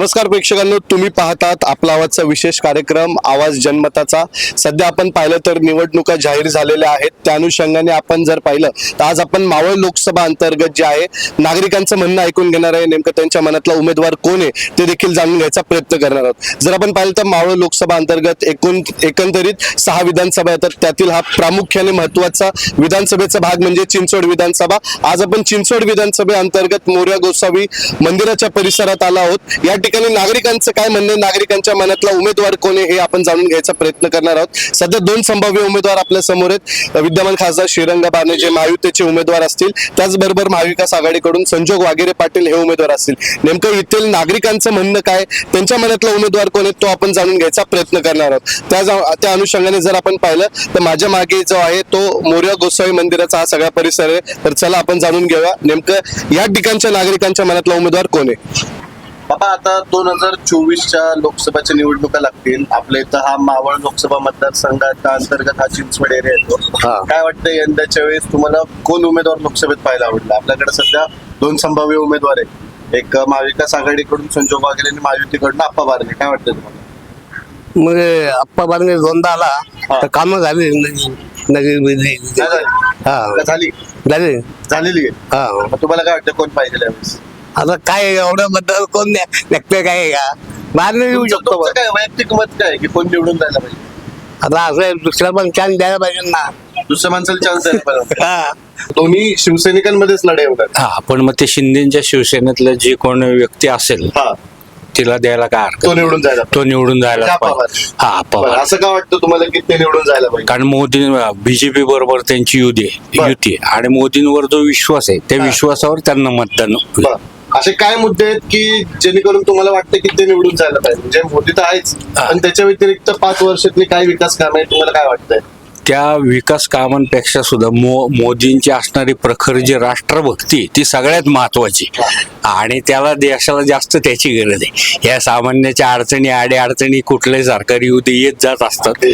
नमस्कार प्रेक्षकांनो तुम्ही पाहतात आपला आवाजचा विशेष कार्यक्रम आवाज जनमताचा. सध्या आपण पाहिलं तर निवडणुका जाहीर झालेल्या आहेत. त्या अनुषंगाने आपण जर पाहिलं तर आज आपण मावळ लोकसभा अंतर्गत जे आहे नागरिकांचं म्हणणं ऐकून घेणार आहे. नेमकं त्यांच्या मनातला उमेदवार कोण आहे ते देखील जाणून घ्यायचा प्रयत्न करणार आहोत. जर आपण पाहिलं तर मावळ लोकसभा अंतर्गत एकूण एकंदरीत सहा विधानसभा येतात त्यातील हा प्रामुख्याने महत्त्वाचा विधानसभेचा भाग म्हणजे चिंचवड विधानसभा. आज आपण चिंचवड विधानसभे अंतर्गत मोर्या गोसावी मंदिराच्या परिसरात आला आहोत. या ठिकाणी ठिकाणी नागरिकांचं काय म्हणणं नागरिकांच्या मनातला उमेदवार कोण आहे हे आपण जाणून घ्यायचा प्रयत्न करणार आहोत. सध्या दोन संभाव्य उमेदवार आपल्यासमोर आहेत. विद्यमान खासदार श्रीरंग बारणे जे महायुतीचे उमेदवार असतील त्याचबरोबर महाविकास आघाडीकडून संजोग वागेरे पाटील हे उमेदवार असतील. नेमकं येथील नागरिकांचं म्हणणं काय? त्यांच्या मनातला उमेदवार कोण आहे तो आपण जाणून घ्यायचा प्रयत्न करणार आहोत. त्या त्या अनुषंगाने जर आपण पाहिलं तर माझ्या मागे जो आहे तो मोर्या गोसावी मंदिराचा हा सगळा परिसर आहे. तर चला आपण जाणून घेऊया नेमकं या ठिकाणच्या नागरिकांच्या मनातला उमेदवार कोण आहे? बाबा आता दोन हजार चोवीसच्या लोकसभाच्या निवडणुका लागतील. आपल्या इथं हा मावळ लोकसभा मतदारसंघाच्या अंतर्गत हा चिंचवड एरिया येतो. काय वाटतं यंदाच्या वेळेस तुम्हाला कोण उमेदवार लोकसभेत पाहायला आवडला? आपल्याकडे सध्या दोन संभाव्य उमेदवार आहेत. एक महाविकास आघाडीकडून संजोग वागेरे आणि महायुतीकडून आप्पा बारणे काय वाटतं तुम्हाला? मग आप्पा बारणे दोनदा आला. तर कामं झाली झाली? हा. झालेली आहे. हा. तुम्हाला काय वाटतं कोण पाहिजे यावेळेस? आता काय एवढं बद्दल कोण नक्की काय आहे का? बारणे येऊ शकतो तुमचं काय वैयक्तिक मत काय की कोण निवडून जायला पाहिजे? आता असं आहे, दुसऱ्या पण चान्स द्यायला पाहिजे ना. दुसऱ्या माणसाला चान्स द्यायला पाहिजे. हा. दोन्ही शिवसैनिकांमध्येच लढाई होतात हा पण मग ते शिंदेच्या शिवसेनेतलं जी कोण व्यक्ती असेल हा. तिला द्यायला काय हरकत तो निवडून जायला तो निवडून जायला पाहिजे. पवार? हा पवार असं का वाटतं तुम्हाला की ते निवडून जायला पाहिजे? कारण मोदी बीजेपी बरोबर त्यांची युती आहे. बरं. युती आहे. आणि मोदींवर जो विश्वास आहे त्या. विश्वासावर त्यांना मतदान होईल. बरं. असे काय मुद्दे आहेत की जेणेकरून तुम्हाला वाटतं की ते निवडून जायला पाहिजे? म्हणजे मोदी तर आहेच. पण त्याच्या व्यतिरिक्त पाच वर्षातली काय विकास काम आहे तुम्हाला काय वाटतंय? त्या विकास कामांपेक्षा सुद्धा मो मोदींची असणारी प्रखर जी राष्ट्रभक्ती ती सगळ्यात महत्वाची. आणि त्याला देशाला जास्त त्याची गरज आहे. या सामान्याच्या अडचणी आडे अडचणी कुठल्याही सरकारी युती येत जात असतात.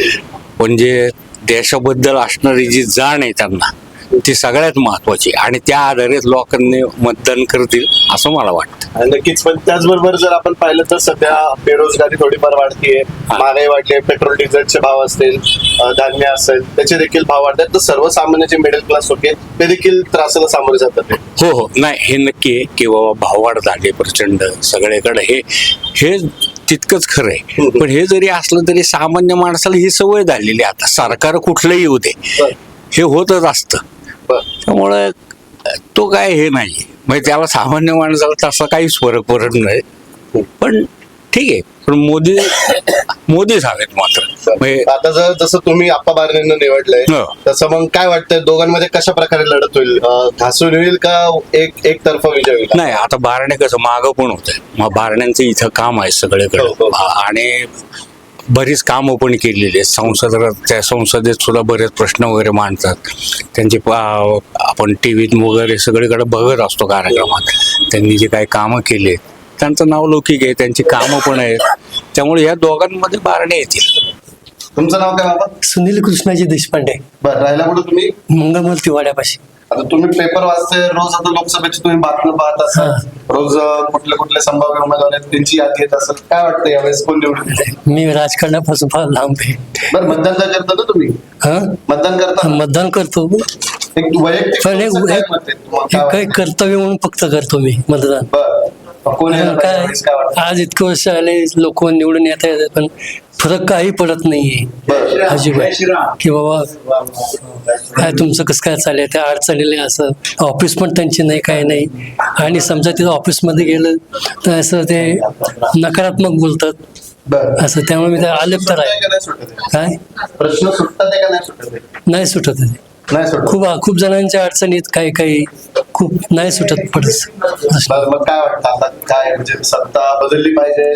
पण जे देशाबद्दल असणारी जी जाण आहे त्यांना ती सगळ्यात महत्वाची आणि त्या आधारे लोकांनी मतदान करतील असं मला वाटतं नक्कीच पण त्याचबरोबर जर आपण पाहिलं तर सध्या बेरोजगारी थोडीफार वाढतीये. महागाई वाढली पेट्रोल डिझेलचे भाव असतील धान्य असेल त्याचे देखील भाव वाढतात तर सर्वसामान्य जे मिडल क्लास होते ते देखील त्रासाला सामोरे जातात. हो हो नाही हे नक्की आहे की बाबा भाववाढ झाली प्रचंड सगळीकडे हे हे तितकंच खरं आहे. पण हे जरी असलं तरी सामान्य माणसाला ही सवय झालेली आहे आता सरकार कुठलंही येऊ दे. हे होतच असतं. त्यामुळे तो काय हे नाही. म्हणजे त्याला सामान्य माणसाला तसा काहीच फरक पडत नाही. पण ठीक आहे. पण मोदी मोदीच हवेत मात्र. म्हणजे आता जर जसं तुम्ही आप्पा बारनेंना निवडलंय हो. तसं मग काय वाटतंय दोघांमध्ये कशा प्रकारे लढत होईल? घासून होईल का एक एक तर्फा विजय होईल? नाही आता बारणे कसं मागं पण होत मग बारण्यांचं इथं काम आहे सगळीकडे. हो, हो. आणि बरीच कामं पण केलेली आहेत. संसद त्या संसदेत सुद्धा बरेच प्रश्न वगैरे मांडतात. त्यांचे पा- आपण टी व्हीत वगैरे सगळीकडे बघत असतो कार्यक्रमात. त्यांनी जे काही कामं केली त्यांचं नाव लौकिक आहे त्यांची कामं पण आहेत. त्यामुळे या दोघांमध्ये बारणे येतील. तुमचं नाव काय बाबा? सुनील कृष्णाजी देशपांडे. बरं राहिला कुठं तुम्ही? मंगळमल तिवाड्यापाशी. आता तुम्ही पेपर वाचते रोज आता लोकसभेची तुम्ही बातमी पाहत असाल रोज कुठले कुठले संभाव्य उमेदवार आहेत त्यांची यादी येत असेल काय वाटतं यावेळेस? कोण निवडून येईल? मी राजकारणापासून फार लांब आहे. बरं मतदान काय करता ना तुम्ही? हा? मतदान करता? मतदान करतो. एक वैयक्तिक पण एक- तुमचं काय एक- मत आहे? तुम्हाला काय काही वाटतं? कर्तव्य म्हणून फक्त करतो मी मतदान. बरं. कोण यायला पाहिजे काय? यावेळेस काय वाटतं? आज इतके वर्ष आले लोक निवडून येत आहेत पण फरक काही पडत नाहीये. अजिबात. की बाबा काय तुमचं कसं काय चाललंय? त्या अडचणीला असं. ऑफिस पण त्यांची नाही काय नाही. आणि समजा तिथं ऑफिसमध्ये गेलं तर असं ते नकारात्मक बोलतात. बरं. असं त्यामुळे मी त्या आलेप तर आहे. आहे? काय? प्रश्न सुटतात आहे का नाही सुटत आहे? नाही सुटत आहे. नाही खूप खूप जणांच्या अडचणीत काही काही खूप नाही सुटत पडत. मग काय वाटतं आता? काय म्हणजे सत्ता बदलली पाहिजे?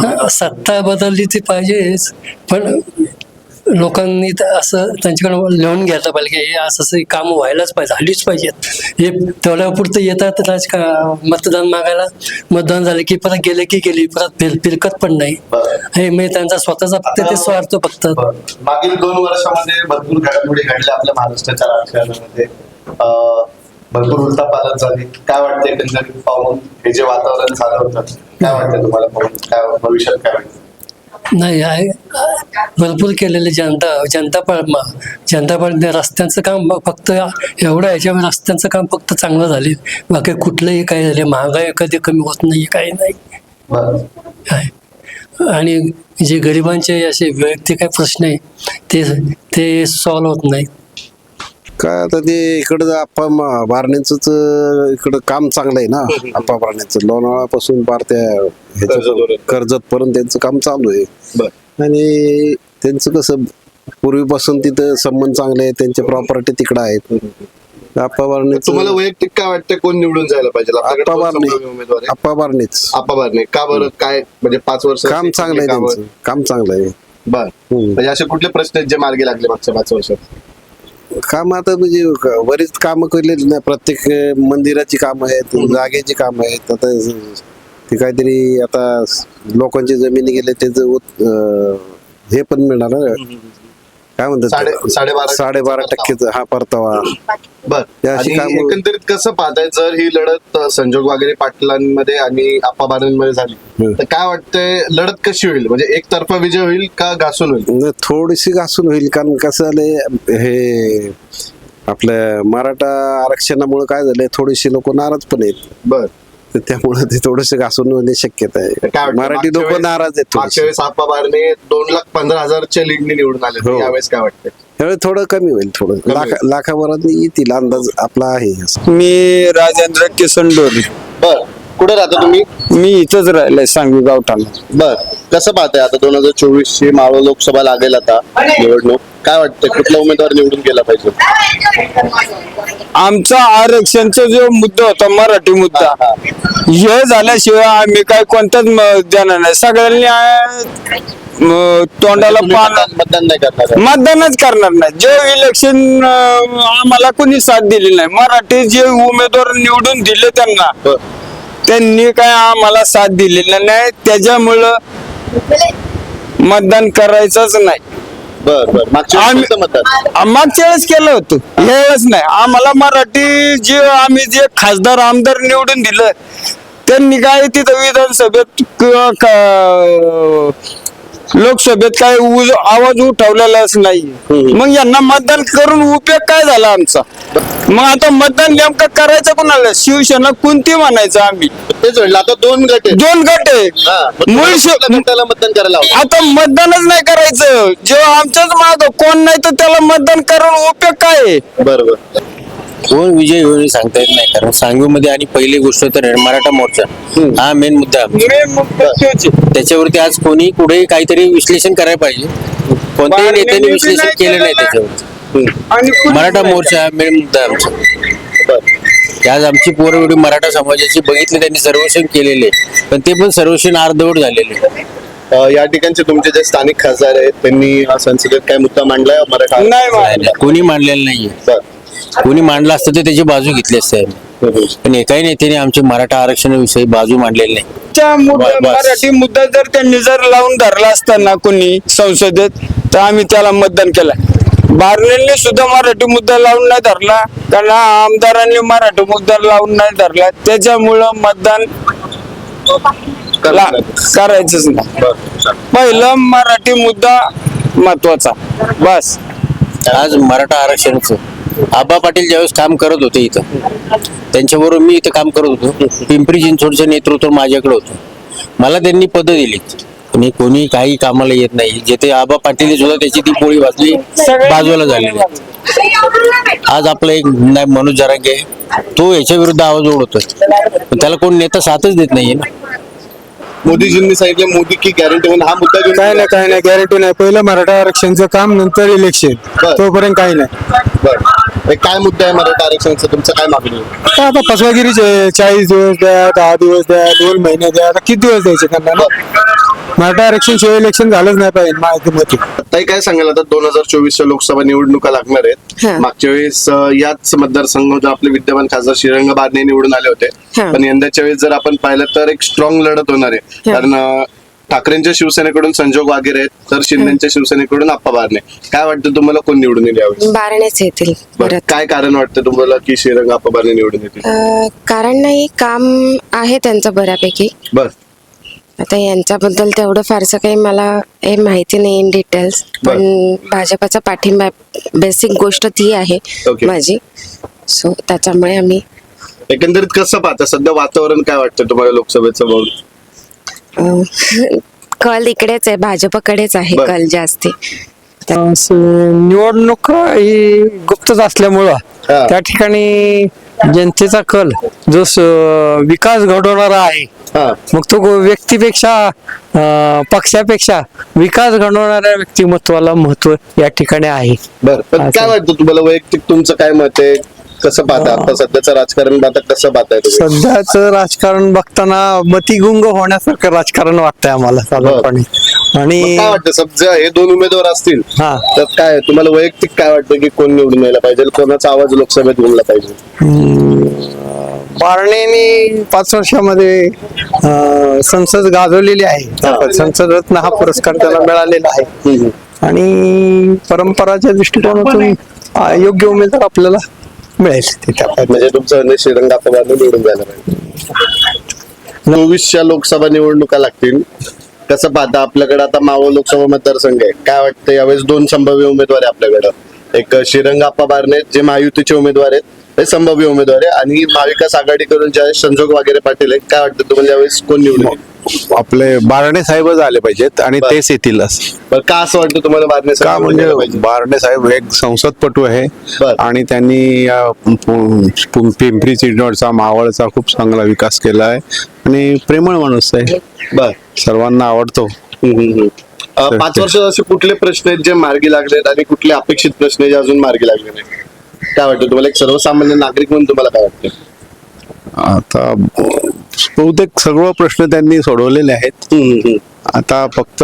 हा, सत्ता बदलली ती पाहिजेच. पण लोकांनी तर असं त्यांच्याकडे लिहून घ्यायला पाहिजे. की हे असं असं काम व्हायलाच पाहिजे हल्लीच पाहिजेत हे तेवढ्यापुरतं येतात राजका मतदान मागायला मतदान झालं की परत गेले की गेली परत फिर फिरकत पण नाही. हे म्हणजे त्यांचा स्वतःचा फक्त ते स्वार्थ फक्त. मागील दोन वर्षामध्ये भरपूर घडामोडी घडल्या आपल्या महाराष्ट्राच्या राजकारणामध्ये. भरपूर उलटा पालट झाली. काय वाटतं एकंदरीत पाहून? हे जे वातावरण झालं होतं काय वाटतं तुम्हाला पाहून? काय भविष्यात काय नाही आहे. भरपूर केलेले जनता जनता पार्टी जनता पार्टी रस्त्यांचं काम फक्त एवढं याच्यावर रस्त्यांचं काम फक्त चांगलं झाले. बाकी कुठलंही काही झाले महागाई कधी कमी होत नाही काही नाही. आणि जे गरिबांचे असे वैयक्तिक काही प्रश्न आहे ते ते सॉल्व्ह होत नाही काय आता ते इकडं आप्पा बारणेंच इकडं काम चांगलं आहे ना आप्पा बारणेंचं. लोणावळ्यापासून पार त्या कर्जत- पर्यंत त्यांचं काम चालू आहे. बरं. आणि त्यांचं कसं पूर्वीपासून तिथं संबंध चांगले आहेत त्यांचे प्रॉपर्टी तिकडं आहेत. आप्पा बारणेच तुम्हाला वैयक्तिक काय वाटतं कोण निवडून जायला पाहिजे? आपल्याकडे आप्पा दोन बारणे. उमेदवार आप्पा बारणेच. आप्पा बारणे. का बरं? काय? म्हणजे पाच वर्ष काम चांगलं आहे कामं- त्यांचं. काम चांगलं आहे. बर. हम्म. म्हणजे असे कुठले प्रश्न आहेत जे मार्गी लागले मागच्या पाच वर्षात? काम आता म्हणजे क- बरीच कामं केलेली नाही. प्रत्येक अं, मंदिराची कामं आहेत जागेची कामं आहेत. आता ते काहीतरी आता लोकांची जमिनी गेले त्याचं हे पण मिळणार ना. काय साडे म्हणतात साडेबारा साडेबारा टक्केच हा परतावा. बर. एकंदरीत कसं पाहताय? जर ही लढत संजोग वगैरे पाटलांमध्ये आणि आप्पा बारांमध्ये झाली. तर काय वाटतंय लढत कशी होईल? म्हणजे एक तर्फा विजय होईल का घासून होईल? थोडीशी घासून होईल कारण कसं झालंय हे आपल्या मराठा आरक्षणामुळे काय झालंय थोडीशी लोक नाराज पण आहेत. बर. तर त्यामुळे ते थोडेसे घासून होण्याची शक्यता काय आहे वाटतं? मराठी मागच्या लोक वेळेस- नाराज आहेत मागच्या थोडेसे वेळेस आप्पा बारणे दोन लाख पंधरा हजारच्या लीडने निवडून आले हो. यावेळेस काय वाटतंय? त्यावेळी थोडं कमी होईल थोडं. कमी लाख होईल. लाखाभरात येतील अंदाज आपला आहे असं. मी राजेंद्र किसन डोरी बर. कुठे राहता तुम्ही? मी इथंच राहिलोय सांगवी गावठाणला बर. कसं पाहताय आता दोन हजार चोवीस ची मावळ लोकसभा लागेल आता निवडणूक? काय वाटतंय कुठला उमेदवार निवडून गेला पाहिजे? आमचा आरक्षणचा जो मुद्दा होता मराठी मुद्दा हे झाल्याशिवाय आम्ही काय कोणताच म- देणार नाही. सगळ्यांनी आ- म- तोंडाला तुम्ही पान मतदान मतदान नाही करणार आहे. मतदानच करणार नाही. जे इलेक्शन आम्हाला कोणी साथ दिली नाही. मराठी जे उमेदवार निवडून दिले त्यांना बर. त्यांनी काय आम्हाला साथ दिलेली नाही. त्याच्यामुळं मतदान करायचंच नाही. बर बर. मागच्या वेळेस आम्ही- कोणतं मतदान आ- मागच्या वेळेस केलं होतं. या वेळेस नाही. आम्हाला मराठी जे आम्ही जे खासदार आमदार निवडून दिलं त्यांनी काय तिथं विधानसभेत किंवा का- लोकसभेत काय आवाज उठवलेलाच नाही. मग यांना मतदान करून उपयोग काय झाला आमचा? मग आता मतदान नेमकं करायचं कोणाला? शिवसेना कोणती म्हणायचं आम्ही? तेच म्हणलं आता दोन गट दोन गट आहे. हा, मग मूळ गटाला मतदान करायला? आता मतदानच नाही करायचं. जेव्हा आमच्याच माग कोण नाही तर त्याला मतदान करून उपयोग काय आहे? बरं बरं कोण विजय होईल सांगता येत नाही कारण सांगवीमध्ये आणि पहिली गोष्ट तर मराठा मोर्चा. हा मेन मुद्दा. त्याच्यावरती आज कोणी कुठेही काहीतरी विश्लेषण करायला पाहिजे. कोणत्याही नेत्यांनी विश्लेषण केलं नाही त्याच्यावरती. मराठा मोर्चा हा मेन मुद्दा आमचा. आज आमची पोरं एवढी मराठा समाजाची बघितले त्यांनी सर्वेक्षण केलेले पण ते पण सर्वेक्षण अर्धवट झालेले या ठिकाणचे तुमचे जे स्थानिक खासदार आहेत त्यांनी हा संसदेत काय मुद्दा मांडलाय मराठा. कोणी मांडलेलं नाहीये. कोणी मांडलं असतं तर त्याची बाजू घेतली असते. पण एकाही नेत्याने आमची मराठा आरक्षणाविषयी बाजू मांडलेली नाही. मुद्दा बस. मराठी मुद्दा जर त्यांनी जर लावून धरला असताना कोणी संसदेत तर आम्ही त्याला मतदान केलं. बारलेंनी सुद्धा मराठी मुद्दा लावून नाही धरला. कारण आमदारांनी मराठी मुद्दा लावून नाही धरला. त्याच्यामुळं मतदान ला- करायचंच नाही. पहिलं मराठी मुद्दा महत्त्वाचा बस. आज मराठा आरक्षणाचं. आबा पाटील ज्यावेळेस काम करत होते इथं त्यांच्याबरोबर मी इथं काम करत होतो. पिंपरी चिंचवडचं नेतृत्व माझ्याकडे होतं. मला त्यांनी पद दिली. आणि कोणी काही कामाला येत नाही. जेथे आबा पाटील सुद्धा त्याची ती पोळी वाजली बाजूला झालेली आहे. आज आपला एक मनोज जरांगे तो याच्या विरुद्ध आवाज पण त्याला कोण नेता साथच देत नाहीये ना. मोदीजींनी सांगितलं मोदी की गॅरंटी म्हणून हा मुद्दा घेऊन काय नाही काय नाही. गॅरंटी नाही. पहिलं मराठा आरक्षणचं काम नंतर इलेक्शन. तोपर्यंत काही नाही. बरं. हे काय मुद्दा आहे मराठा आरक्षणाचा तुमचं काय मागणी आहे? आता आता फसवागिरीचे चाळीस दिवस द्या दहा दिवस द्या दोन महिने द्या आता किती दिवस द्यायचे त्यांना ना? मराठा आरक्षण शिवाय इलेक्शन झालंच नाही पाहिजे माझ्या मते ताई काय सांगाल आता दोन हजार चोवीसच्या लोकसभा निवडणुका लागणार आहेत हा. मागच्या वेळेस अ, याच मतदारसंघात आपले विद्यमान खासदार श्रीरंग बारणे निवडून आले होते हा. पण यंदाच्या वेळेस जर आपण पाहिलं तर एक स्ट्रॉंग लढत होणार आहे हा. कारण अ, ठाकरेंच्या शिवसेनेकडून संजोग वगैरे आहेत तर शिंदेच्या शिवसेनेकडून आप्पा बारणे. काय वाटतं तुम्हाला कोण निवडून येईल यावेळेस? बारण्याच येतील बरं, परत. काय कारण वाटतं तुम्हाला की श्रीरंग आप्पा बारणे निवडून येतील? अं, कारण नाही काम आहे त्यांचं बऱ्यापैकी. बर. आता यांच्याबद्दल तेवढं फारसं काही मला हे माहिती नाही इन डिटेल्स पण भाजपाचा पाठिंबा बेसिक गोष्ट ती आहे Okay. माझी. सो त्याच्यामुळे आम्ही एकंदरीत कसं पाहता? सध्या वातावरण काय वाटतं तुम्हाला लोकसभेचं? बघून कल इकडेच आहे भाजपकडेच आहे बरं. कल जास्ती असं निवडणूक ही गुप्तच असल्यामुळं हा. त्या ठिकाणी जनतेचा कल जो स- विकास घडवणारा आहे हा मग तो गो- व्यक्तीपेक्षा अं, पक्षापेक्षा विकास घडवणाऱ्या व्यक्तिमत्वाला महत्त्व या ठिकाणी आहे बर पण असं. काय वाटतं तुम्हाला वैयक्तिक तुमचं काय मत आहे कसं पाहता आता सध्याचं राजकारण पाहता कसं पाहताय तुम्ही? सध्याच राजकारण बघताना मतिगुंग होण्यासारखं राजकारण वाटतंय आम्हाला साधारणपणे. मग आणि काय वाटतं? समजा हे दोन उमेदवार असतील हा. तर काय तुम्हाला वैयक्तिक काय वाटतं की कोण निवडून यायला पाहिजे? कोणाचा आवाज लोकसभेत घुमला पाहिजे? बारणेने पाच वर्षामध्ये अं, संसद गाजवलेली आहे. संसद रत्न हा पुरस्कार त्याला मिळालेला आहे. आणि परंपराच्या दृष्टिकोनातून अं, योग्य उमेदवार आपल्याला मिळेल. म्हणजे तुमचं श्रीरंग अपवाद निवडून जायला पाहिजे चोवीसच्या लोकसभा निवडणुका लागतील. कसं पाहता आपल्याकडे आता मावळ लोकसभा मतदारसंघ आहे. काय वाटतं? यावेळेस दोन संभाव्य उमेदवार आहे आपल्याकडं. एक श्रीरंग आप्पा बारणे जे महायुतीचे उमेदवार आहेत हे संभाव्य उमेदवार आहे आणि महाविकास आघाडीकडून ज्या संजोग वगैरे पाटील आहे काय वाटतं तुम्हाला यावेळेस कोण निवडून? आपले बारणे साहेबच आले पाहिजेत आणि बरं. तेच येतील असं. बरं, का असं वाटतं तुम्हाला बारणे का साहेब निवडून यायला म्हणजे पाहिजे? बारणे साहेब एक संसदपटू आहे बरं. आणि त्यांनी या पु- पु- पिंपरी चिंचवडचा मावळचा खूप चांगला विकास केला आहे आणि प्रेमळ माणूस आहे बर सर्वांना आवडतो हम्म, हम्म, हम्म. पाच वर्षात असे कुठले प्रश्न आहेत जे मार्गी लागलेत आणि कुठले अपेक्षित प्रश्न आहेत जे अजून मार्गी लागले नाही काय वाटतं तुम्हाला? एक सर्वसामान्य नागरिक म्हणून तुम्हाला काय वाटतं? आता बहुतेक सर्व प्रश्न त्यांनी सोडवलेले आहेत. आता फक्त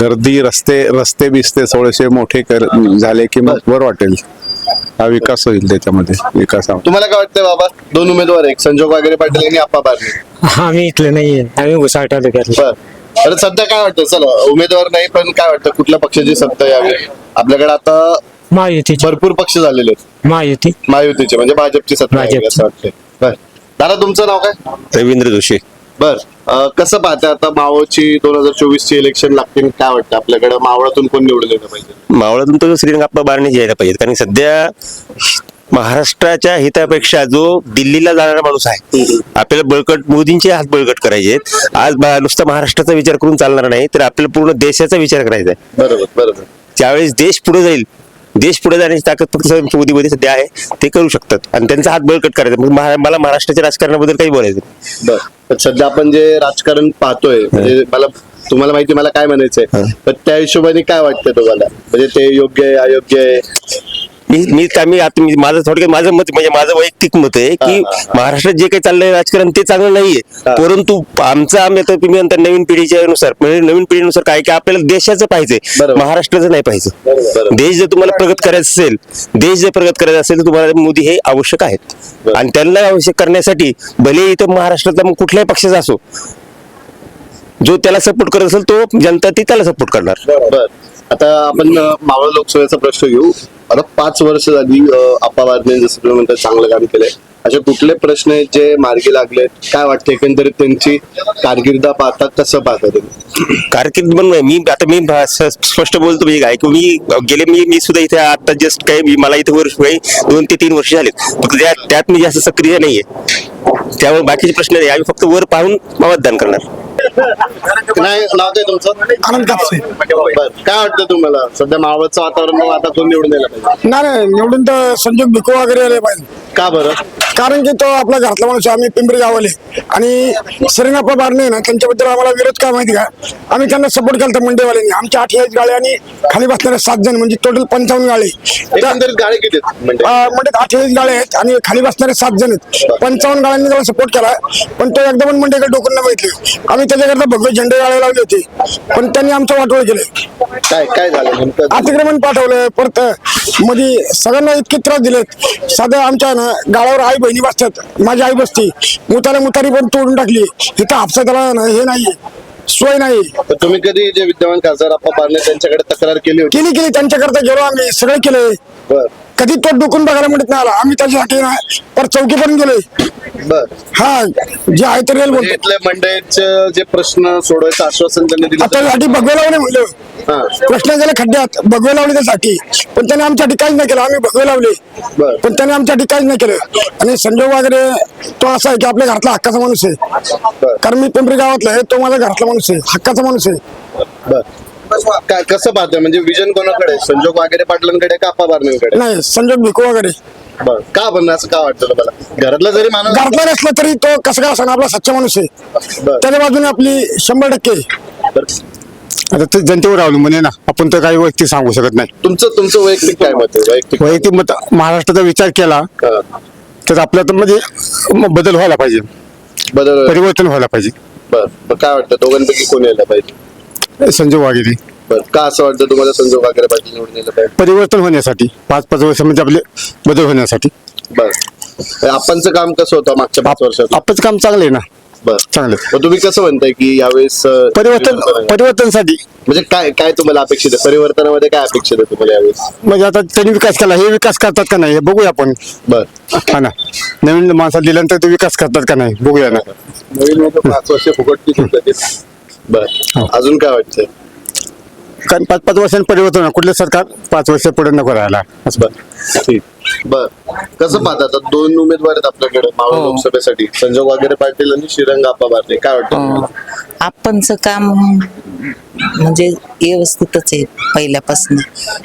गर्दी रस्ते रस्ते बिस्ते थोडेसे मोठे कर झाले की मग बरं वाटेल. हा विकास होईल त्याच्यामध्ये विकास तुम्हाला काय वाटतंय बाबा? दोन उमेदवार आहेत संजोग वगैरे पाटील आणि आप्पा बारणे. आम्ही इथले नाहीये. आम्ही उसाळ तालुक्यातले. बर. तर सध्या काय वाटतं? चला उमेदवार नाही पण काय वाटतं? कुठल्या पक्षाची सत्ता यावी? आपल्याकडे आता महायुतीची. भरपूर पक्ष झालेले आहेत. महायुती. महायुतीचे म्हणजे भाजपची सत्ता यावी. असं वाटतंय. बर. दादा तुमचं नाव काय? रवींद्र जोशी. बर. अं, कसं पाहते आता मावळची दोन हजार चोवीस ची इलेक्शन लागतील? काय वाटतं आपल्याकडे? मावळातून कोण निवडून येणं पाहिजे? मावळातून तो श्रीरंगाप्पा बारणे यायला पाहिजे कारण सध्या महाराष्ट्राच्या हितापेक्षा जो दिल्लीला जाणारा माणूस आहे आपल्याला बळकट मोदींचे हात बळकट करायचे आहेत. आज नुसता महाराष्ट्राचा विचार करून चालणार नाही तर आपल्याला पूर्ण देशाचा विचार करायचा आहे. बरोबर बरोबर. ज्यावेळेस देश पुढे जाईल देश पुढे जाण्याची ताकद फक्त मोदीमध्ये सध्या आहे ते करू शकतात. आणि त्यांचा हात बळकट करायचा मग मला महाराष्ट्राच्या राजकारणाबद्दल काही बोलायचं सध्या आपण जे राजकारण पाहतोय म्हणजे मला तुम्हाला माहिती मला काय म्हणायचंय पण त्या हिशोबाने काय वाटतंय तुम्हाला? म्हणजे ते योग्य आहे अयोग्य आहे? मी मी मी आता मी माझं थोडक्यात माझं मत म्हणजे माझं वैयक्तिक मत आहे की. महाराष्ट्रात जे काही चाललंय राजकारण ते चांगलं नाहीये. परंतु आमचं आम्ही आता तुम्ही म्हणता नवीन पिढीच्या नुसार म्हणजे नवीन पिढीनुसार काय की आपल्याला देशाचं पाहिजे बरोबर. महाराष्ट्राचं नाही पाहिजे बरोबर. देश जर तुम्हाला प्रगत करायचं असेल देश जर प्रगत करायचा असेल तर तुम्हाला मोदी हे आवश्यक आहेत बरोबर. आणि त्यांना आवश्यक करण्यासाठी भले इथं महाराष्ट्राचा मग कुठल्याही पक्षाचा असो जो त्याला सपोर्ट करत असेल तो जनता ती त्याला सपोर्ट करणार बर आता आपण अं, मावळ लोकसभेचा प्रश्न घेऊ आता पाच वर्ष झाली अपावादने जसं तुम्ही म्हणता चांगलं काम केलंय. असे कुठले प्रश्न आहेत जे मार्गी लागले काय वाटतं एकंदरीत त्यांची कारकिर्द पाहता कसं पाहता कारकिर्द कारकीर्द पण मी आता मी स्पष्ट बोलतो म्हणजे काय की मी गेले मी मी सुद्धा इथे आता जस्ट काय मी मला इथे वर्ष काही दोन ते तीन वर्ष झालेत. फक्त त्यात त्यात मी जास्त सक्रिय नाहीये. त्यामुळे बाकीचे प्रश्न नाही. आम्ही फक्त वर पाहून मतदान करणार. नाही नाव काय तुमचं? आनंद कापसे. बर काय वाटतं तुम्हाला? सध्या मावळचं वातावरण आता कोण निवडून यायला पाहिजे? नाही नाही निवडून तर संजोग भिको वगैरे आले पाहिजे. का बरं? कारण की तो आपला घरातला माणूस आहे, आम्ही पिंपरी गावाले. आणि श्रीनाप्पा बारणे ना त्यांच्याबद्दल आम्हाला विरोध काय माहिती का? आम्ही त्यांना सपोर्ट केला तर मंडेवाल्यांनी. आमच्या अठ्ठेचाळीस गाळे आणि खाली बसणारे सात जण म्हणजे टोटल पंचावन्न गाळे. त्या- एकंदरीत गाडी किती आहेत म्हणजे अं, म्हणजे अठ्ठेचाळीस गाळे आहेत आणि खाली बसणारे सात जण आहेत. पंचावन्न गाड्यांनी त्याला सपोर्ट केला. पण तो एकदम मंडेकडे डोकून नाही बघितले. आम्ही त्याच्याकरता भगवे झेंडे गाळे लावले होते. पण त्यांनी आमचं वाटोळ केलं काय काय झालं नेमकं? अतिक्रमण पाठवलं परत मध्ये सगळ्यांना इतके त्रास दिलेत. साधं आमच्या ना गाळावर आई बहिणी बसतात. माझी आई बसती. मुताला मुतारी पण तोडून टाकली. इथं हापसा त्याला ना हे नाही सोय नाही तर तुम्ही कधी जे विद्यमान खासदार पारणे त्यांच्याकडे तक्रार केली होती? केली केली. त्यांच्याकरता गेलो आम्ही. सगळं केलंय. बर. कधी तो डुकून बघायला मिळत नाही आला. आम्ही त्याच्यासाठी ना पर चौकीपर्यंत गेलोय. बर. हा जे आहे ते रेल म्हणजे बोलतो मंडळीचे जे प्रश्न सोडवायचं आश्वासन त्यांनी दिलं. आता त्यासाठी भगवे लावले म्हणलं. हा. प्रश्न गेले खड्ड्यात. भगवे लावले त्यासाठी. पण त्याने आमच्या ठिकाणी नाही केलं. आम्ही भगवे लावले. बर. पण त्याने आमच्या ठिकाणी नाही केलं. आणि संजोग वगैरे तो असा आहे की आपल्या घरातला हक्काचा माणूस आहे. कारण मी पिंपरी गावातला आहे तो माझा घरातला माणूस आहे. हक्काचा माणूस आहे. बर. काय कसं पाहतोय? म्हणजे विजन कोणाकडे? आहे? संजोग वागेरे पाटलांकडे का आप्पा बारणेंकडे नाही संजोग भिको वगैरे बर. का बनणं असं का वाटतं तुम्हाला? घरातला जरी माणूस घरातला नसला तरी तो कसं काय असणार आपला सच्चा माणूस आहे. बर. त्याच्या बाजूने आपली शंभर टक्के. बर. आता ते जनतेवर अवलंबून आहे ना. आपण तर काही व्यक्ती सांगू शकत नाही. तुमचं तुमचं वैयक्तिक काय मत आहे? वैयक्तिक वैयक्तिक मत महाराष्ट्राचा विचार केला हा. तर आपला तर म्हणजे म- बदल व्हायला पाहिजे. बदल परिवर्तन व्हायला पाहिजे. बर. मग काय वाटतं? दोघांपैकी कोण यायला पाहिजे? संजय वाघेरे. बर का असं वाटतं तुम्हाला संजोग वागेरे पाटील निवडून पाहिजे? परिवर्तन होण्यासाठी पाच पाच वर्ष म्हणजे आपले बदल होण्यासाठी. बर. आपणचं काम कसं होतं मागच्या पाच वर्षात आपलंच काम चांगलं आहे ना. बर. चांगलं. मग तुम्ही कसं म्हणताय की यावेळेस अं, परिवर्तन आहे? परिवर्तनसाठी. म्हणजे काय काय तुम्हाला अपेक्षित आहे? परिवर्तनामध्ये काय अपेक्षित आहे तुम्हाला यावेळेस? म्हणजे आता त्यांनी विकास केला. हे विकास करतात का नाही हे बघूया आपण. बर. हा ना. नवीन माणसाला दिल्यानंतर ते विकास करतात का नाही बघूया ना. नवीन पाच वर्ष फुकट? बर. अजून काय वाटतंय? कारण पाच पाच वर्षांनी परिवर्तन होणार. कुठलं सरकार पाच वर्ष पुढे नको राहायला. असं. बर. ठीक. बर. कसं पाहता आता दोन उमेदवार आहेत आपल्याकडे मावळ लोकसभेसाठी. संजय वागेरे पाटील आणि श्रीरंग आप्पा बारणे काय वाटतं? तुम्हाला? आपणचं काम म्हणजे व्यवस्थितच आहे पहिल्यापासून.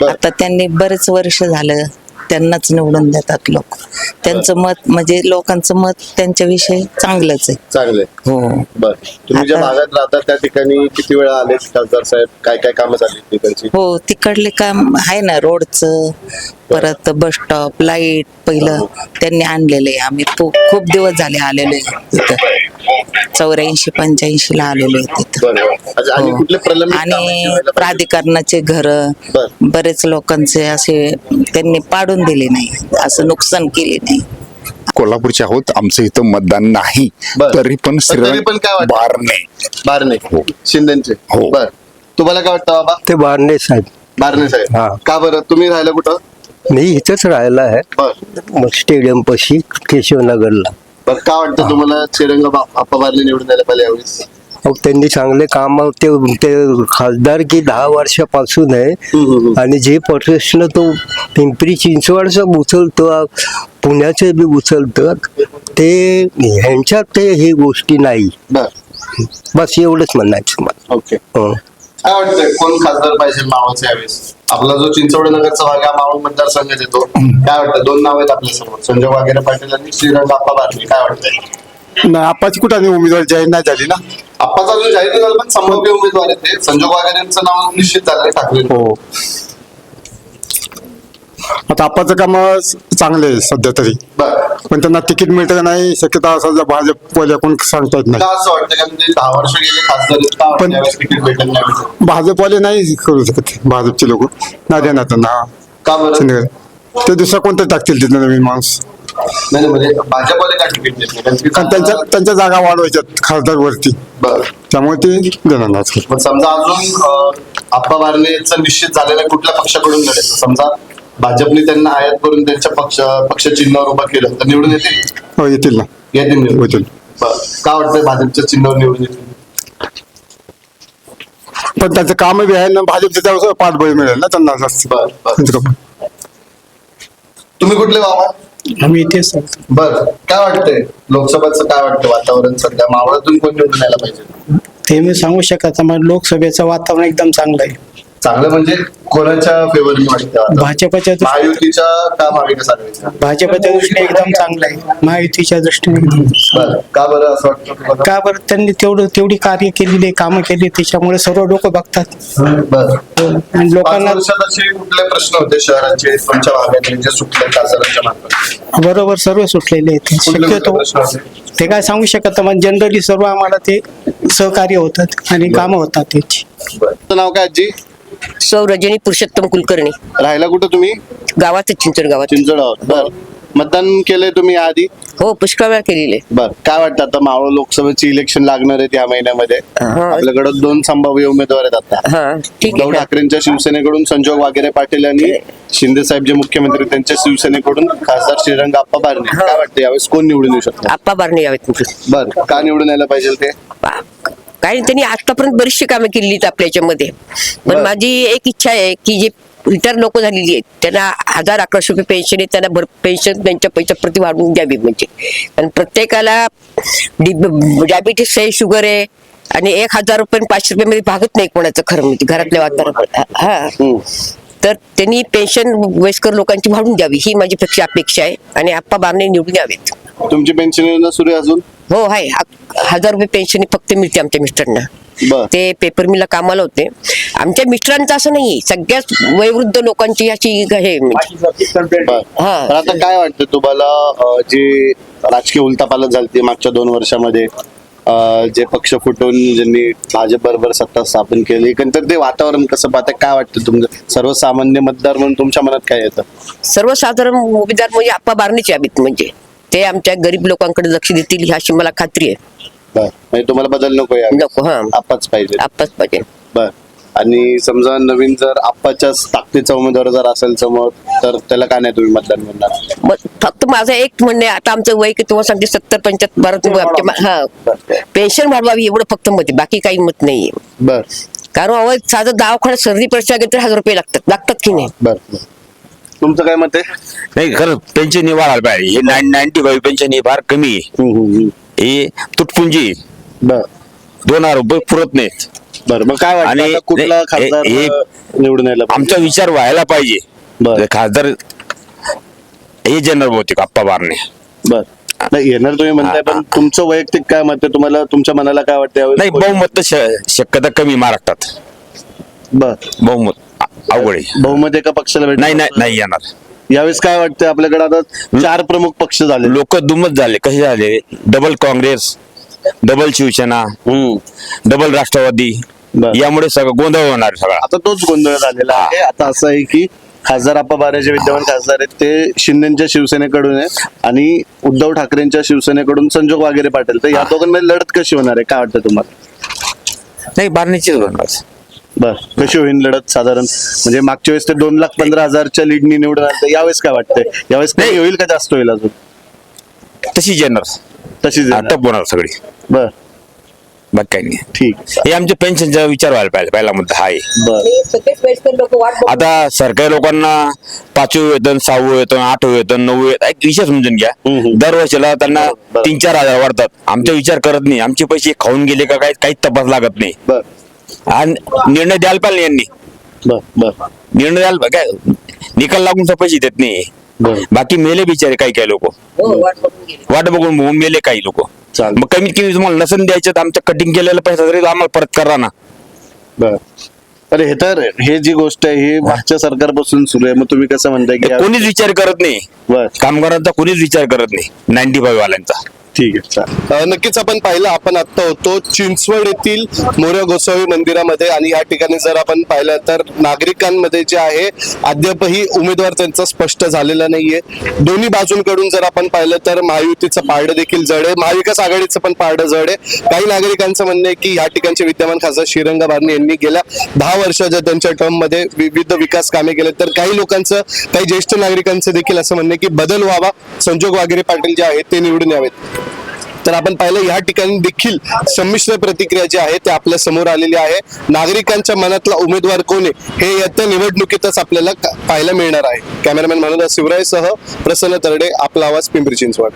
आता त्यांनी बरेच वर्ष झालं त्यांनाच निवडून देतात लोक. त्यांचं मत म्हणजे लोकांचं मत त्यांच्याविषयी चांगलंच आहे. चांगले हो. बर. तुम्ही ज्या आता- भागात राहता त्या ठिकाणी किती वेळा आले खासदार साहेब? काय काय कामं झाली तिकडची? हो तिकडले काम आहे ना रोडचं परत बस स्टॉप लाइट पहिलं त्यांनी आणलेलं आहे. आम्ही खूप खूप दिवस झाले आलेलो आहे तिथं चौऱ्याऐंशी पंच्याऐंशी ला आलेलो बरं आणि हो. कुठले प्रलंबित कामं आणि? प्राधिकरणाचे घर बर. बरेच लोकांचे असे त्यांनी पाडून दिले नाही. असं नुकसान केले नाही. कोल्हापूरचे आहोत आमचं इथं मतदान नाही. बरं. तरी पण पण तरी पण काय वाटतं? बारणे बारणे हो. शिंदेचे. हो. बर. तुम्हाला काय वाटतं बाबा? ते बारणे साहेब. बारणे हा. साहेब का बरं? तुम्ही राहिला कुठं? मी इथंच राहिला आहे. बर. स्टेडियम पशी केशवनगरला. बर का वाटतं तुम्हाला श्रीरंग आप्पा निवडून द्यायला पाहिजे यावेळेस? त्यांनी चांगले काम ते ते खासदार की दहा वर्षापासून आहे. आणि जे प्रश्न तो पिंपरी चिंचवडचा उचलतो पुण्याचे बी उचलतं ते ह्यांच्यात ते ही गोष्टी नाही. बर. बस एवढंच म्हणायचं मला. ओके. हं. काय वाटतंय? कोण खासदार पाहिजे मावळचा यावेळेस? आपला जो चिंचवड नगरचा भाग आहे, हा मावळ मतदारसंघात येतो. काय वाटतं दोन नाव आहेत आपल्यासमोर. संजय वागेरे पाटील आणि श्रीरंग आप्पा बारणे. काय वाटतंय? नाही आपाची कुठं आणि उमेदवार जाहीर नाही झाली ना? आप्पाचा अजून जाहीर झाला पण संभाव्य उमेदवार आहेत ते. संजय वागेरेंचं नाव निश्चित झालंय ठाकरे. हो. आता आपाचं काम चांगलं आहे सध्या तरी. बर. पण त्यांना तिकीट मिळतं का नाही शक्यता असं जर भाजप कोण सांगता येत नाही. का असं वाटतं का म्हणजे दहा वर्ष गेले खासदार आहेत, का वाटतं पण- यावेळेस तिकीट भेटत नाही भेटत? भाजपवाले नाही करू शकत भाजपचे लोक. नाही देणार त्यांना. का बरं? शिंदे ते दुसरा कोणतं टाकतील तिथं नवीन माणूस? नाही नाही, म्हणजे भाजपवाले का तिकीट देत नाही? कारण की कारण त्यांच्या त्यांच्या जागा वाढवायच्यात खासदार वरती बरं. त्यामुळे ते देणार नाही. मग समजा अजून अं, आप्पा बारनेचं निश्चित झालेलं कुठल्या पक्षाकडून लढायचं समजा भाजपने त्यांना आयात करून त्यांच्या पक्ष पक्ष चिन्हावर उभा केलं. तर निवडून येतील? हो येतील ना. येतील निवडून? येतील बरं. का वाटतंय भाजपच्या चिन्हावर निवडून येतील? पण त्यांचं काम बी आहे ना भाजपचं पाठबळ मिळेल ना त्यांना जास्त. बरं बरं. त्यांचं काम. तुम्ही कुठले बाबा? आम्ही इथेच बर. काय वाटतंय? लोकसभेचं काय वाटतं वातावरण सध्या? मावळातून कोण निवडून यायला पाहिजे? ते मी सांगू शकत नाही. लोकसभेचं वातावरण एकदम चांगलं आहे. चांगलं म्हणजे कोणाच्या फेवरने वाटतं आता? भाजपच्या दृष्टी- महायुतीच्या का महाविकास आघाडीच्या भाजपच्या दृष्टीने एकदम चांगलं आहे. महायुतीच्या दृष्टीने एकदम बरं का बरं असं वाटतं तुम्हाला? का बरं त्यांनी तेवढं तेवढी कार्य केलेली कामं केली त्याच्यामुळे सर्व लोक बघतात. बरं. आणि पाच लोकांना वर्षात असे कुठले प्रश्न होते शहराचे तुमच्या भागातले जे सुटले खासदारांच्या मार्फत? बरोबर सर्व सुटलेले आहेत. कुठले कुठले शक्यतो प्रश्न होते? ते काय सांगू शकत पण जनरली सर्व आम्हाला ते सहकार्य होतात आणि कामं होतात त्याची. बरं. तुमचं नाव काय आजी? सौ रजनी पुरुषोत्तम कुलकर्णी. राहायला कुठं तुम्ही? गावात चिंचड गावात. चिंचड बर. मतदान केलंय तुम्ही आधी हो पुष्कळ वेळा केलेले. बर. काय वाटतं आता मावळ लोकसभेची इलेक्शन लागणार आहेत या महिन्यामध्ये? हा. आपल्याकडे दोन संभाव्य उमेदवार आहेत आता. हा ठीक उद्धव आहे ठाकरेंच्या शिवसेनेकडून संजोग वागेरे पाटील आणि शिंदे साहेब जे मुख्यमंत्री त्यांच्या शिवसेनेकडून खासदार श्रीरंग आप्पा बारणे. काय वाटतं यावेळेस? कोण निवडून येऊ शकतो? आप्पा बारणे यावेत. बर. का निवडून यायला पाहिजे ते कारण त्यांनी आतापर्यंत बरीचशी कामं केलेली आहेत आपल्या याच्यामध्ये. पण. माझी एक इच्छा आहे की जे रिटायर लोक झालेली आहेत त्यांना हजार अकराशे रुपये पेन्शन आहे त्यांना भर पेन्शन त्यांच्या पैशाप्रती वाढवून द्यावी म्हणजे. कारण प्रत्येकाला डायबिटीस आहे शुगर आहे आणि एक हजार रुपये पाचशे रुपये मध्ये भागत नाही कोणाचं खरं म्हणजे घरातल्या वातावरण हा तर त्यांनी पेन्शन वयस्कर लोकांची वाढवून द्यावी ही माझी पेक्षा अपेक्षा आहे. आणि आप्पा बारणे निवडून यावेत. तुमची पेन्शन योजना सुरू आहे अजून? हो आहे हजार रुपये पेन्शन फक्त मिळते आमच्या मिस्टरांना. ते पेपर मिलला कामाला होते. आमच्या मिस्टरांचं असं नाही. सगळ्याच वयोवृद्ध लोकांची अशी हे म्हणजे. हा. आता काय वाटतं तुम्हाला जे राजकीय उलथापालट झाली मागच्या दोन वर्षामध्ये जे पक्ष फुटून ज्यांनी भाजप बरोबर सत्ता स्थापन केली एकंदर ते वातावरण कसं पाहतं काय वाटतं तुमचं? सर्वसामान्य मतदार म्हणून तुमच्या मनात काय येतं? सर्वसाधारण उमेदवार म्हणजे आप्पा बारणेचे म्हणजे. ते आमच्या गरीब लोकांकडे लक्ष देतील ही अशी मला खात्री आहे. बर. म्हणजे तुम्हाला बदल नको या. नको हा. आप्पाच पाहिजे. आप्पाच पाहिजे. बर. आणि समजा नवीन जर आप्पाच्याच ताकदीचा उमेदवार जर असेल समोर तर त्याला काय नाही तुम्ही मतदान मग फक्त माझं एक म्हणणे आता आमचं वय किती तुम्हाला सांगते सत्तर पंच्याहत्तर मा- हा. पेन्शन वाढवावी एवढं फक्त मत आहे. बाकी काही मत नाहीये बर. कारण अहो, साधं दवाखान्यात सर्दी परीक्षा घेतली हजार रुपये लागतात. लागतात की नाही? बर बर. तुमचं काय मत आहे? नाही खरं पेन्शन ही वाढायला पाहिजे. हे नाईन्टी फाईव्ह पेन्शन ही फार कमी आहे. ही तुटपुंजी. बर. दोन हजार रुपये पुरत नाहीत. बर मग काय वाटतं? आणि आता कुठला हे- खासदार हे- अं, निवडून यायला पाहिजे? आमचा विचार व्हायला पाहिजे. बर. खासदार हे जनरल बहुतेक आप्पा बारणे बर. नाही येणार तुम्ही म्हणताय पण तुमचं वैयक्तिक काय मत आहे? तुम्हाला तुमच्या मनाला काय वाटतं नाही बहुमत शक्यता कमी महाराष्ट्रात बर. बहुमत. अवघड आहे. बहुमत एका पक्षाला भेटणार नाही नाही नाही येणार. यावेळेस काय वाटतं आपल्याकडे आता चार प्रमुख पक्ष झाले. लोक दुमत झाले. कसे झाले? Double Congress double Shiv Sena double Rashtravadi. यामुळे सगळं गोंधळ होणार सगळा. आता तोच गोंधळ झालेला आहे. आता असं आहे की खासदार आप्पा बारे जे विद्यमान खासदार आहेत ते शिंदेच्या शिवसेनेकडून आहे आणि उद्धव ठाकरेंच्या शिवसेनेकडून संजोग वागेरे पाटील. तर या दोघांमध्ये लढत कशी होणार आहे? काय वाटतं तुम्हाला? नाही बारणीचीच होणार. बर. कशी होईल लढत साधारण? म्हणजे मागच्या वेळेस ते दोन लाख पंधरा हजारच्या लीडनी निवडून आलं यावेळेस काय वाटतंय? यावेळेस काही होईल का जास्त होईल अजून? तशीच येणार. तशीच येणार. टप होणार सगळी. बर. बाकी काही नाही. ठीक. हे आमच्या पेन्शनचा विचार व्हायला पाहिजे. पहिला मुद्दा हा आहे. बर. आता सरकारी लोकांना पाचवं वेतन सहावं वेतन आठवं वेतन नववं वेतन एक विषय समजून घ्या. हम्म. दरवर्षीला त्यांना बरोबर. तीन चार हजार वाढतात. आमचा विचार करत नाही. आमचे पैसे खाऊन गेले का काही काहीच तपास लागत नाही. बर. आणि निर्णय द्यायला पाहिजे यांनी. बर बर. निर्णय द्यायला काय निकाल लागून पैसे देत नाही बर. बाकी मेले बिचारे काही काही लोक. वाट बघून बघून मेले काही लोक. मग कमीत कमी तुम्हाला नसन द्यायचं तर आमचं कटिंग केलेला पैसा तरी आम्हाला परत करा ना. बर. अरे हे तर हे जी गोष्ट आहे ही मागच्या सरकारपासून सुरू आहे. मग तुम्ही कसं म्हणताय की कोणीच विचार करत नाही. कामगारांचा कोणीच विचार करत नाही. नाईन्टी फाईव्ह वाल्यांचा. ठीक आहे चालेल. नक्कीच आपण पाहिलं आपण आता होतो चिंचवड येथील मोऱ्या गोसावी मंदिरामध्ये आणि या ठिकाणी जर आपण पाहिलं तर नागरिकांमध्ये जे आहे अद्यापही उमेदवार त्यांचा स्पष्ट झालेला नाहीये. दोन्ही बाजूंकडून जर आपण पाहिलं तर महायुतीचं पारडं देखील जड आहे. महाविकास आघाडीचं पण पारडं जड आहे. काही नागरिकांचं म्हणणं आहे की या ठिकाणचे विद्यमान खासदार श्रीरंग बारणे यांनी गेल्या दहा वर्षाच्या त्यांच्या टर्ममध्ये विविध विकास कामे केले. तर काही लोकांचं काही ज्येष्ठ नागरिकांचं देखील असं म्हणणं की बदल व्हावा. संजोग वागेरे पाटील जे आहेत ते निवडून यावेत. तर आपण पाहिलं या ठिकाणी देखील संमिश्र प्रतिक्रिया जी आहे ते आपल्यासमोर आलेली आहे. नागरिकांच्या मनातला उमेदवार कोण आहे हे येत्या निवडणुकीतच आपल्याला पाहायला मिळणार आहे. कॅमेरामॅन मनोदा शिवरायसह प्रसन्न तरडे आपला आवाज पिंपरी चिंचवड.